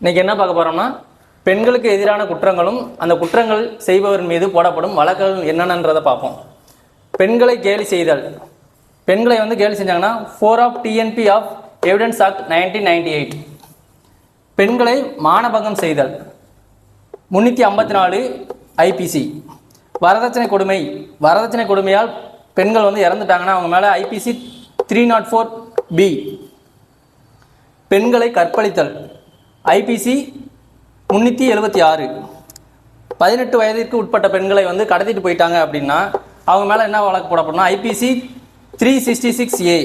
இன்னைக்கு என்ன பார்க்க போகிறோம்னா பெண்களுக்கு எதிரான குற்றங்களும் அந்த குற்றங்கள் செய்பவர் மீது போடப்படும் வழக்குகள் என்னென்னன்றதை பார்ப்போம். பெண்களை கேலி செய்தல். பெண்களை வந்து கேலி செஞ்சாங்கன்னா four of TNP of evidence act nineteen ninety eight பெண்களை மானபங்கம் செய்தல். முன்னூற்றி ஐம்பத்தி நாலு ஐபிசி வரதட்சணை கொடுமை. வரதட்சணை கொடுமையால் பெண்கள் வந்து இறந்துட்டாங்கன்னா அவங்க மேலே IPC three naught four B பெண்களை கற்பழித்தல். ஐபிசி முந்நூற்றி எழுபத்தி ஆறு. பதினெட்டு வயதிற்கு உட்பட்ட பெண்களை வந்து கடத்திட்டு போயிட்டாங்க அப்படின்னா அவங்க மேலே என்ன வழக்கு போடப்படும்னா IPC three sixty six A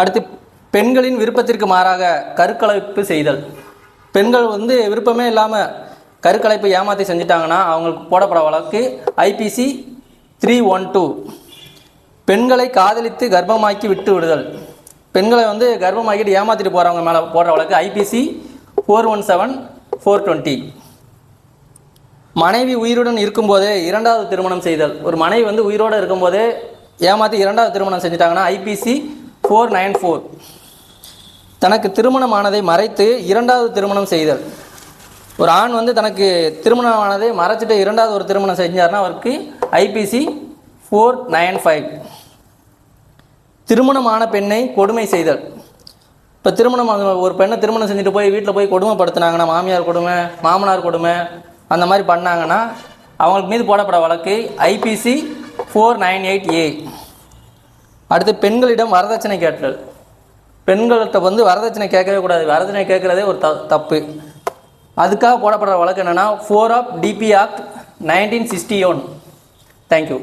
அடுத்து பெண்களின் விருப்பத்திற்கு மாறாக கருக்கலைப்பு செய்தல். பெண்கள் வந்து விருப்பமே இல்லாமல் கருக்கலைப்பு ஏமாற்றி செஞ்சுட்டாங்கன்னா அவங்களுக்கு போடப்பட வழக்கு ஐபிசி த்ரீ ஒன் டூ பெண்களை காதலித்து கர்ப்பமாக்கி விட்டு விடுதல். பெண்களை வந்து கர்ப்பமாக்கிட்டு ஏமாற்றிட்டு போகிறவங்க மேலே போடுற வழக்கு IPC four one seven four twenty மனைவி உயிருடன் இருக்கும்போதே இரண்டாவது திருமணம் செய்தல். ஒரு மனைவி வந்து உயிரோடு இருக்கும்போதே ஏமாற்றி இரண்டாவது திருமணம் செஞ்சுட்டாங்கன்னா ஐபிசி ஃபோர் நைன் ஃபோர் தனக்கு திருமணமானதை மறைத்து இரண்டாவது திருமணம் செய்தல். ஒரு ஆண் வந்து தனக்கு திருமணமானதை மறைச்சிட்டு இரண்டாவது ஒரு திருமணம் செஞ்சார்னா அவருக்கு ஐபிசி ஃபோர் நைன் ஃபைவ் திருமணமான பெண்ணை கொடுமை செய்தல். இப்போ திருமணம் ஒரு பெண்ணை திருமணம் செஞ்சுட்டு போய் வீட்டில் போய் கொடுமைப்படுத்துனாங்கன்னா மாமியார் கொடுமை மாமனார் கொடுமை அந்த மாதிரி பண்ணாங்கன்னா அவங்களுக்கு மீது போடப்பட வழக்கு IPC four nine eight A அடுத்து பெண்களிடம் வரதட்சணை கேட்டல். பெண்கள்கிட்ட வந்து வரதட்சணை கேட்கவே கூடாது. வரதட்சணை கேட்குறதே ஒரு த தப்பு. அதுக்காக போடப்படுற வழக்கு என்னென்னா four of DP act nineteen sixty one thank you